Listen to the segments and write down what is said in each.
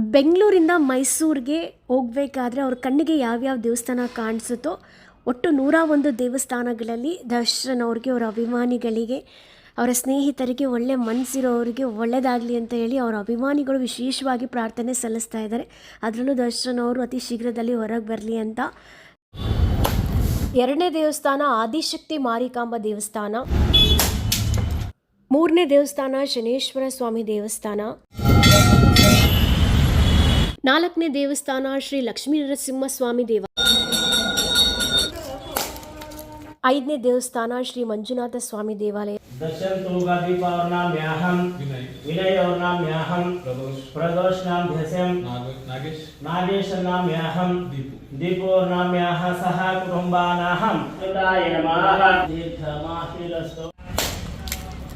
ಬೆಂಗಳೂರಿಂದ ಮೈಸೂರಿಗೆ ಹೋಗಬೇಕಾದ್ರೆ ಅವ್ರ ಕಣ್ಣಿಗೆ ಯಾವ್ಯಾವ ದೇವಸ್ಥಾನ ಕಾಣಿಸುತ್ತೋ ಒಟ್ಟು ನೂರ ಒಂದು ದೇವಸ್ಥಾನಗಳಲ್ಲಿ ದರ್ಶನ್ ಅವ್ರಿಗೆ, ಅವರ ಅಭಿಮಾನಿಗಳಿಗೆ, ಅವರ ಸ್ನೇಹಿತರಿಗೆ, ಒಳ್ಳೆ ಮನಸ್ಸಿರೋರಿಗೆ ಒಳ್ಳೆಯದಾಗಲಿ ಅಂತ ಹೇಳಿ ಅವರ ಅಭಿಮಾನಿಗಳು ವಿಶೇಷವಾಗಿ ಪ್ರಾರ್ಥನೆ ಸಲ್ಲಿಸ್ತಾ ಇದ್ದಾರೆ. ಅದರಲ್ಲೂ ದರ್ಶನ್ ಅವರು ಅತಿ ಶೀಘ್ರದಲ್ಲಿ ಹೊರಗೆ ಬರಲಿ ಅಂತ. ಎರಡನೇ ದೇವಸ್ಥಾನ ಆದಿಶಕ್ತಿ ಮಾರಿಕಾಂಬ ದೇವಸ್ಥಾನ. ಮೂರನೇ ದೇವಸ್ಥಾನ ಶನೇಶ್ವರ ಸ್ವಾಮಿ ದೇವಸ್ಥಾನ. ನಾಲ್ಕನೇ ದೇವಸ್ಥಾನ ಶ್ರೀ ಲಕ್ಷ್ಮೀ ನರಸಿಂಹ ಸ್ವಾಮಿ ದೇವ ಐದನೇ ದೇವಸ್ಥಾನ ಶ್ರೀ ಮಂಜುನಾಥ ಸ್ವಾಮಿ ದೇವಾಲಯ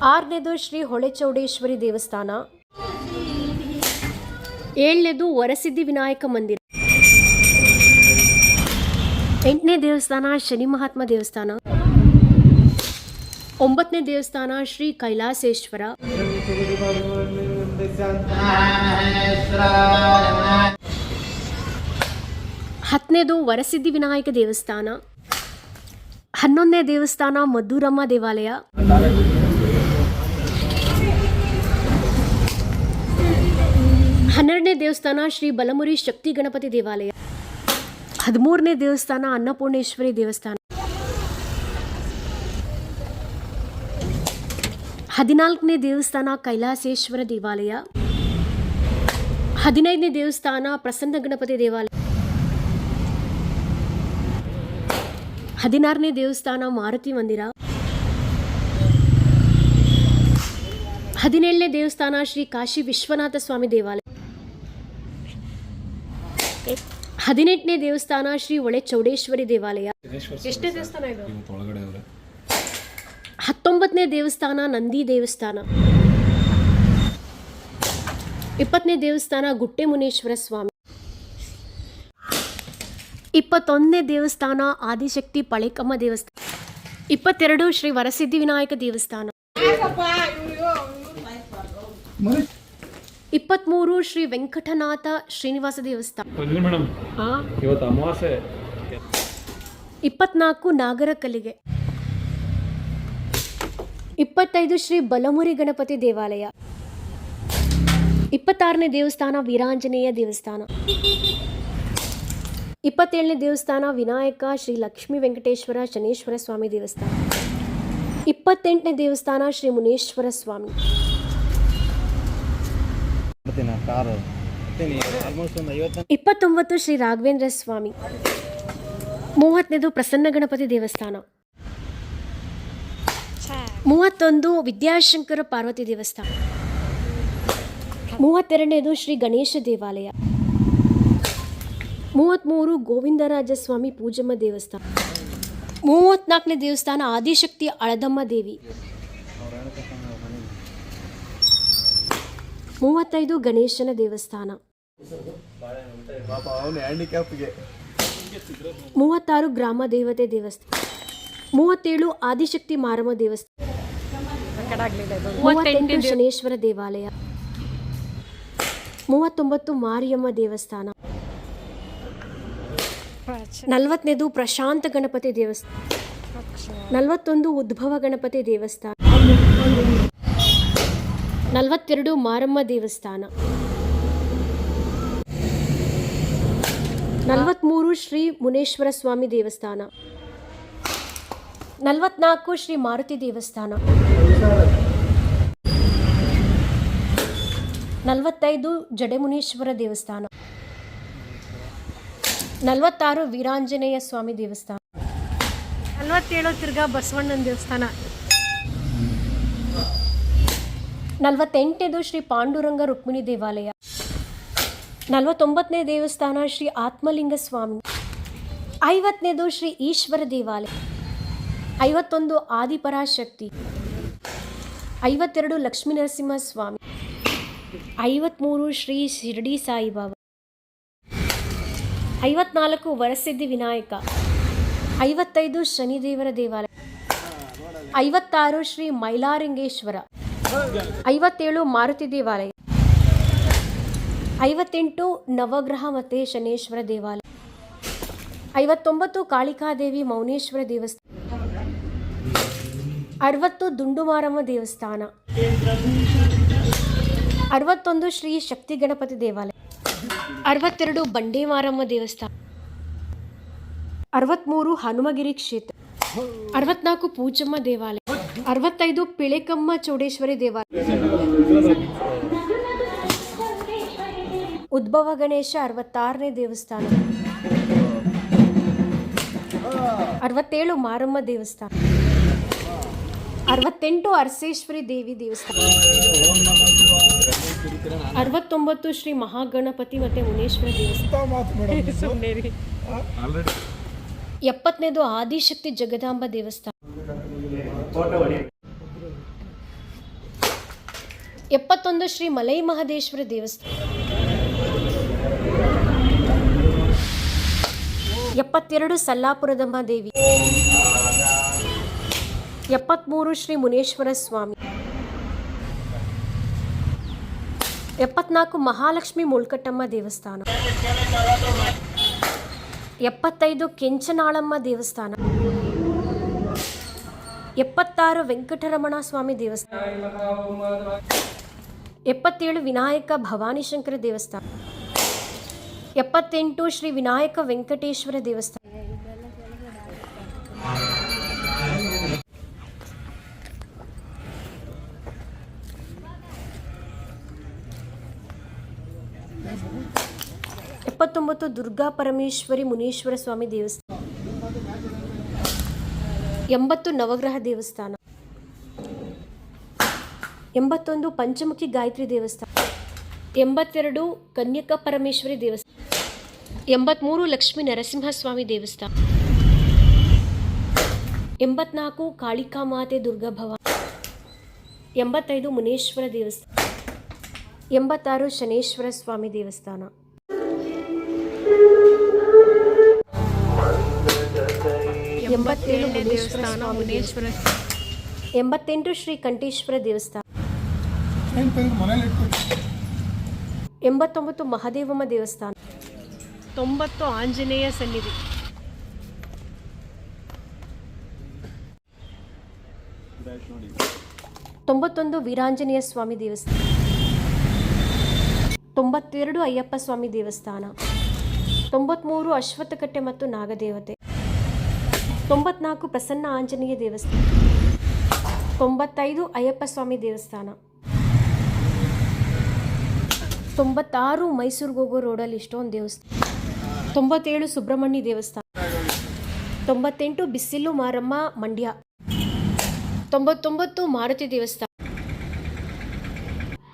ಆರನೇದು ಶ್ರೀ ಹೊಳೆ ಚೌಡೇಶ್ವರಿ ದೇವಸ್ಥಾನ ಏಳನೇದು ವರಸಿದ್ಧಿ ವಿನಾಯಕ ಮಂದಿರ. ಎಂಟನೇ ದೇವಸ್ಥಾನ ಶನಿ ಮಹಾತ್ಮ ದೇವಸ್ಥಾನ. ಒಂಬತ್ತನೇ ದೇವಸ್ಥಾನ ಶ್ರೀ ಕೈಲಾಸೇಶ್ವರ. ಹತ್ತನೇದು ವರಸಿದ್ಧಿ ವಿನಾಯಕ ದೇವಸ್ಥಾನ. ಹನ್ನೊಂದನೇ ದೇವಸ್ಥಾನ ಮಧುರಮ್ಮ ದೇವಾಲಯ. ಹನ್ನೆರಡನೇ ದೇವಸ್ಥಾನ ಶ್ರೀ ಬಲಮುರಿ ಶಕ್ತಿ ಗಣಪತಿ ದೇವಾಲಯ. ಹದಿಮೂರನೇ ದೇವಸ್ಥಾನ ಅನ್ನಪೂರ್ಣೇಶ್ವರಿ ದೇವಸ್ಥಾನ. ಹದಿನಾಲ್ಕನೇ ದೇವಸ್ಥಾನ ಕೈಲಾಸೇಶ್ವರ ದೇವಾಲಯ. ಹದಿನೈದನೇ ದೇವಸ್ಥಾನ ಪ್ರಸನ್ನ ಗಣಪತಿ ದೇವಾಲಯ. ಹದಿನಾರನೇ ದೇವಸ್ಥಾನ ಮಾರುತಿ ಮಂದಿರ. ಹದಿನೇಳನೇ ದೇವಸ್ಥಾನ ಶ್ರೀ ಕಾಶಿ ವಿಶ್ವನಾಥ ಸ್ವಾಮಿ ದೇವಾಲಯ. ಹದಿನೆಂಟನೇ ದೇವಸ್ಥಾನ ಶ್ರೀ ಒಳೆ ಚೌಡೇಶ್ವರಿ ದೇವಾಲಯ ಎಷ್ಟೇ ದೇವಸ್ಥಾನ ಇದು? ಹತ್ತೊಂಬತ್ತನೇ ದೇವಸ್ಥಾನ ನಂದಿ ದೇವಸ್ಥಾನ. ಇಪ್ಪತ್ತನೇ ದೇವಸ್ಥಾನ ಗುಟ್ಟೆ ಮುನೇಶ್ವರ ಸ್ವಾಮಿ. ಇಪ್ಪತ್ತೊಂದನೇ ದೇವಸ್ಥಾನ ಆದಿಶಕ್ತಿ ಪಳೆಕಮ್ಮ ದೇವಸ್ಥಾನ. ಇಪ್ಪತ್ತೆರಡು ಶ್ರೀ ವರಸಿದ್ಧಿ ವಿನಾಯಕ ದೇವಸ್ಥಾನ. ಇಪ್ಪತ್ತ್ಮೂರು ಶ್ರೀ ವೆಂಕಟನಾಥ ಶ್ರೀನಿವಾಸ ದೇವಸ್ಥಾನ. ಇವತ್ತು ಅಮಾವಾಸ್ಯೆ. ಇಪ್ಪತ್ನಾಲ್ಕು ನಾಗರ ಕಲಿಗೆ. ಇಪ್ಪತ್ತೈದು ಶ್ರೀ ಬಲಮುರಿ ಗಣಪತಿ ದೇವಾಲಯ. ಇಪ್ಪತ್ತಾರನೇ ದೇವಸ್ಥಾನ ವೀರಾಂಜನೇಯ ದೇವಸ್ಥಾನ. ಇಪ್ಪತ್ತೇಳನೇ ದೇವಸ್ಥಾನ ವಿನಾಯಕ ಶ್ರೀ ಲಕ್ಷ್ಮೀ ವೆಂಕಟೇಶ್ವರ ಶನೇಶ್ವರ ಸ್ವಾಮಿ ದೇವಸ್ಥಾನ. ಇಪ್ಪತ್ತೆಂಟನೇ ದೇವಸ್ಥಾನ ಶ್ರೀ ಮುನೇಶ್ವರ ಸ್ವಾಮಿ. ಕಾರು. ಒಂದು ಐವತ್ತು ಇಪ್ಪತ್ತೊಂಬತ್ತು ಶ್ರೀ ರಾಘವೇಂದ್ರ ಸ್ವಾಮಿ. ಮೂವತ್ತನೇದು ಪ್ರಸನ್ನ ಗಣಪತಿ ದೇವಸ್ಥಾನ. ಮೂವತ್ತೊಂದು ವಿದ್ಯಾಶಂಕರ ಪಾರ್ವತಿ ದೇವಸ್ಥಾನ. ಮೂವತ್ತೆರಡನೇದು ಶ್ರೀ ಗಣೇಶ ದೇವಾಲಯ. ಮೂವತ್ತ್ಮೂರು ಗೋವಿಂದರಾಜ ಸ್ವಾಮಿ ಪೂಜಮ್ಮ ದೇವಸ್ಥಾನ. ಮೂವತ್ನಾಲ್ಕನೇ ದೇವಸ್ಥಾನ ಆದಿಶಕ್ತಿ ಅಳದಮ್ಮ ದೇವಿ. ಮೂವತ್ತೈದು ಗಣೇಶನ ದೇವಸ್ಥಾನ. ಮೂವತ್ತಾರು ಗ್ರಾಮ ದೇವತೆ ದೇವಸ್ಥಾನ. ಮೂವತ್ತೇಳು ಆದಿಶಕ್ತಿ ಮಾರಮ್ಮ ದೇವಸ್ಥಾನ. ಶನೇಶ್ವರ ದೇವಾಲಯ. ಮೂವತ್ತೊಂಬತ್ತು ಮಾರಿಯಮ್ಮ ದೇವಸ್ಥಾನ. ನಲವತ್ತನೇದು ಪ್ರಶಾಂತ ಗಣಪತಿ ದೇವಸ್ಥಾನ. ನಲವತ್ತೊಂದು ಉದ್ಭವ ಗಣಪತಿ ದೇವಸ್ಥಾನ. ನಲವತ್ತೆರಡು ಮಾರಮ್ಮ ದೇವಸ್ಥಾನ. ನಲವತ್ತ್ಮೂರು ಶ್ರೀ ಮುನೇಶ್ವರ ಸ್ವಾಮಿ ದೇವಸ್ಥಾನ. ನಲವತ್ನಾಲ್ಕು ಶ್ರೀ ಮಾರುತಿ ದೇವಸ್ಥಾನ. ನಲವತ್ತೈದು ಜಡೆಮುನೇಶ್ವರ ದೇವಸ್ಥಾನ. ನಲವತ್ತಾರು ವೀರಾಂಜನೇಯ ಸ್ವಾಮಿ ದೇವಸ್ಥಾನ. ನಲವತ್ತೇಳು ತಿರ್ಗಾ ಬಸವಣ್ಣನ ದೇವಸ್ಥಾನ. ನಲವತ್ತೆಂಟನೇದು ಶ್ರೀ ಪಾಂಡುರಂಗ ರುಕ್ಮಿಣಿ ದೇವಾಲಯ. ನಲವತ್ತೊಂಬತ್ತನೇ ದೇವಸ್ಥಾನ ಶ್ರೀ ಆತ್ಮಲಿಂಗ ಸ್ವಾಮಿ ಐವತ್ತನೇದು ಶ್ರೀ ಈಶ್ವರ ದೇವಾಲಯ. ಐವತ್ತೊಂದು ಆದಿಪರಾಶಕ್ತಿ. ಐವತ್ತೆರಡು ಲಕ್ಷ್ಮೀ ನರಸಿಂಹ ಸ್ವಾಮಿ ಐವತ್ತ್ಮೂರು ಶ್ರೀ ಶಿರಡಿ ಸಾಯಿಬಾಬಾ. ಐವತ್ನಾಲ್ಕು ವರಸಿದ್ಧಿ ವಿನಾಯಕ. ಐವತ್ತೈದು ಶನಿದೇವರ ದೇವಾಲಯ. ಐವತ್ತಾರು ಶ್ರೀ ಮೈಲಾರಿಂಗೇಶ್ವರ. ಐವತ್ತೇಳು ಮಾರುತಿ ದೇವಾಲಯ. ಐವತ್ತೆಂಟು ನವಗ್ರಹ ಮತ್ತೆ ಶನೇಶ್ವರ ದೇವಾಲಯ. ಐವತ್ತೊಂಬತ್ತು ಕಾಳಿಕಾದೇವಿ ಮೌನೇಶ್ವರ ದೇವಸ್ಥಾನ. ಅರವತ್ತು ದುಂಡುಮಾರಮ್ಮ ದೇವಸ್ಥಾನ. ಅರವತ್ತೊಂದು ಶ್ರೀ ಶಕ್ತಿ ಗಣಪತಿ ದೇವಾಲಯ. ಅರವತ್ತೆರಡು ಬಂಡೇಮಾರಮ್ಮ ದೇವಸ್ಥಾನ. ಅರವತ್ತ್ಮೂರು ಹನುಮಗಿರಿ ಕ್ಷೇತ್ರ. ಅರವತ್ನಾಲ್ಕು ಪೂಜಮ್ಮ ದೇವಾಲಯ. ಅರವತ್ತೈದು ಪಿಳೆಕಮ್ಮ ಚೌಡೇಶ್ವರಿ ದೇವಾಲಯ. ಉದ್ಭವ ಗಣೇಶ ಅರವತ್ತಾರನೇ ದೇವಸ್ಥಾನ. ಅರವತ್ತೇಳು ಮಾರಮ್ಮ ದೇವಸ್ಥಾನ. ಅರವತ್ತೆಂಟು ಅರಸೇಶ್ವರಿ ದೇವಿ ದೇವಸ್ಥಾನ. ಅರವತ್ತೊಂಬತ್ತು ಶ್ರೀ ಮಹಾಗಣಪತಿ ಮತ್ತೆ ಮುನೇಶ್ವರ ದೇವಸ್ಥಾನ. ಎಪ್ಪತ್ತನೇದು ಆದಿಶಕ್ತಿ ಜಗದಾಂಬ ದೇವಸ್ಥಾನ. ಎಪ್ಪತ್ತೊಂದು ಶ್ರೀ ಮಲೈ ಮಹದೇಶ್ವರ ದೇವಸ್ಥಾನ. ಎಪ್ಪತ್ತೆರಡು ಸಲ್ಲಾಪುರದಮ್ಮ ದೇವಿ. ಎಪ್ಪತ್ತ್ಮೂರು ಶ್ರೀ ಮುನೇಶ್ವರ ಸ್ವಾಮಿ. ಎಪ್ಪತ್ನಾಲ್ಕು ಮಹಾಲಕ್ಷ್ಮಿ ಮುಳ್ಕಟ್ಟಮ್ಮ ದೇವಸ್ಥಾನ. ಎಪ್ಪತ್ತೈದು ಕೆಂಚನಾಳಮ್ಮ ದೇವಸ್ಥಾನ. ಎಪ್ಪತ್ತಾರು ವೆಂಕಟರಮಣ ಸ್ವಾಮಿ ದೇವಸ್ಥಾನ. ಎಪ್ಪತ್ತೇಳು ವಿನಾಯಕ ಭವಾನಿಶಂಕರ ದೇವಸ್ಥಾನ. ಎಪ್ಪತ್ತೆಂಟು ಶ್ರೀ ವಿನಾಯಕ ವೆಂಕಟೇಶ್ವರ ದೇವಸ್ಥಾನ. ಎಪ್ಪತ್ತೊಂಬತ್ತು ದುರ್ಗಾ ಪರಮೇಶ್ವರಿ ಮುನೀಶ್ವರ ಸ್ವಾಮಿ ದೇವಸ್ಥಾನ. ಎಂಬತ್ತು ನವಗ್ರಹ ದೇವಸ್ಥಾನ. ಎಂಬತ್ತೊಂದು ಪಂಚಮುಖಿ ಗಾಯತ್ರಿ ದೇವಸ್ಥಾನ. ಎಂಬತ್ತೆರಡು ಕನ್ಯಕ ಪರಮೇಶ್ವರಿ ದೇವಸ್ಥಾನ. ಎಂಬತ್ಮೂರು ಲಕ್ಷ್ಮೀ ನರಸಿಂಹಸ್ವಾಮಿ ದೇವಸ್ಥಾನ. ಎಂಬತ್ನಾಲ್ಕು ಕಾಳಿಕಾ ಮಾತೆ ದುರ್ಗಾಭವ. ಎಂಬತ್ತೈದು ಮುನೇಶ್ವರ ದೇವಸ್ಥಾನ. ಎಂಬತ್ತಾರು ಶನೇಶ್ವರ ಸ್ವಾಮಿ ದೇವಸ್ಥಾನ. ಎಂಬತ್ತೇಳು ಮುನೇಶ್ವರ ಎಂಬತ್ತೆಂಟು ಶ್ರೀ ಕಂಠೇಶ್ವರ ದೇವಸ್ಥಾನ. ಎಂಬತ್ತೊಂಬತ್ತು ಮಹಾದೇವಮ್ಮ ದೇವಸ್ಥಾನ. ತೊಂಬತ್ತು ಆಂಜನೇಯ ಸನ್ನಿಧಿ. ತೊಂಬತ್ತೊಂದು ವೀರಾಂಜನೇಯ ಸ್ವಾಮಿ ದೇವಸ್ಥಾನ. ತೊಂಬತ್ತೆರಡು ಅಯ್ಯಪ್ಪ ಸ್ವಾಮಿ ದೇವಸ್ಥಾನ. ತೊಂಬತ್ಮೂರು ಅಶ್ವತ್ಥಕಟ್ಟೆ ಮತ್ತು ನಾಗದೇವತೆ. ತೊಂಬತ್ನಾಲ್ಕು ಪ್ರಸನ್ನ ಆಂಜನೇಯ ದೇವಸ್ಥಾನ. ತೊಂಬತ್ತೈದು ಅಯ್ಯಪ್ಪ ಸ್ವಾಮಿ ದೇವಸ್ಥಾನ. ತೊಂಬತ್ತಾರು ಮೈಸೂರಿಗೆ ಹೋಗೋ ರೋಡಲ್ಲಿ ಇಷ್ಟೊಂದು ದೇವಸ್ಥಾನ. ತೊಂಬತ್ತೇಳು ಸುಬ್ರಹ್ಮಣ್ಯ ದೇವಸ್ಥಾನ. ತೊಂಬತ್ತೆಂಟು ಬಿಸಿಲು ಮಾರಮ್ಮ ಮಂಡ್ಯ. ತೊಂಬತ್ತೊಂಬತ್ತು ಮಾರುತಿ ದೇವಸ್ಥಾನ.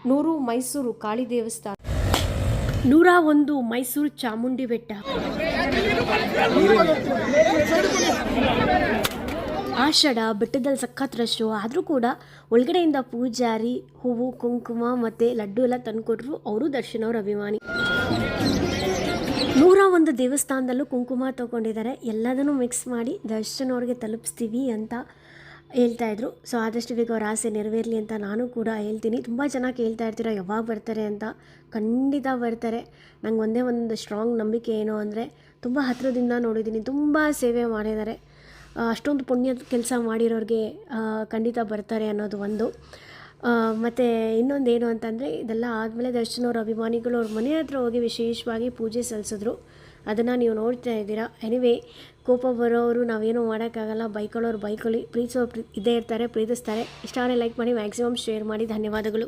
ನೂರು ಮೈಸೂರು ಕಾಳಿ ದೇವಸ್ಥಾನ. ನೂರ ಒಂದು ಮೈಸೂರು ಚಾಮುಂಡಿ ಬೆಟ್ಟ. ಆಷಾಢ ಬೆಟ್ಟದಲ್ಲಿ ಸಖತ್ ರಶ್ಶು ಆದರೂ ಕೂಡ ಒಳಗಡೆಯಿಂದ ಪೂಜಾರಿ, ಹೂವು, ಕುಂಕುಮ ಮತ್ತು ಲಡ್ಡು ಎಲ್ಲ ತಂದುಕೊಟ್ರು ಅವರು ದರ್ಶನ್ ಅವ್ರ ಅಭಿಮಾನಿ. ನೂರ ಒಂದು ದೇವಸ್ಥಾನದಲ್ಲೂ ಕುಂಕುಮ ತೊಗೊಂಡಿದ್ದಾರೆ. ಎಲ್ಲದನ್ನು ಮಿಕ್ಸ್ ಮಾಡಿ ದರ್ಶನ್ ಅವ್ರಿಗೆ ತಲುಪಿಸ್ತೀವಿ ಅಂತ ಹೇಳ್ತಾ ಇದ್ರು. ಸೊ ಆದಷ್ಟು ಬೇಗ ಅವ್ರ ಆಸೆ ನೆರವೇರಲಿ ಅಂತ ನಾನು ಕೂಡ ಹೇಳ್ತೀನಿ. ತುಂಬ ಜನ ಕೇಳ್ತಾ ಇರ್ತೀರ, ಯಾವಾಗ ಬರ್ತಾರೆ ಅಂತ. ಖಂಡಿತ ಬರ್ತಾರೆ. ನಂಗೆ ಒಂದೇ ಒಂದು ಸ್ಟ್ರಾಂಗ್ ನಂಬಿಕೆ ಏನು ಅಂದರೆ ತುಂಬ ಹತ್ತಿರದಿಂದ ನೋಡಿದ್ದೀನಿ ತುಂಬ ಸೇವೆ ಮಾಡಿದ್ದಾರೆ. ಅಷ್ಟೊಂದು ಪುಣ್ಯದ ಕೆಲಸ ಮಾಡಿರೋರಿಗೆ ಖಂಡಿತ ಬರ್ತಾರೆ ಅನ್ನೋದು ಒಂದು. ಮತ್ತು ಇನ್ನೊಂದೇನು ಅಂತಂದರೆ, ಇದೆಲ್ಲ ಆದಮೇಲೆ ದರ್ಶನ್ ಅವ್ರ ಅಭಿಮಾನಿಗಳು ಅವ್ರ ಮನೆ ಹತ್ರ ಹೋಗಿ ವಿಶೇಷವಾಗಿ ಪೂಜೆ ಸಲ್ಲಿಸಿದ್ರು. ಅದನ್ನು ನೀವು ನೋಡ್ತಾ ಇದ್ದೀರಾ. ಎನಿವೇ ಕೋಪ ಬರೋರು ನಾವೇನು ಮಾಡೋಕ್ಕಾಗಲ್ಲ. ಬೈಕೊಳ್ಳೋರು ಬೈಕೊಳ್ಳಿ. ಪ್ರೀತಿಸೋರು ಪ್ರೀ, ಇದ್ದೇ ಇರ್ತಾರೆ, ಪ್ರೀತಿಸ್ತಾರೆ. ಇಷ್ಟ ಲೈಕ್ ಮಾಡಿ ಮ್ಯಾಕ್ಸಿಮಮ್ ಶೇರ್ ಮಾಡಿ. ಧನ್ಯವಾದಗಳು.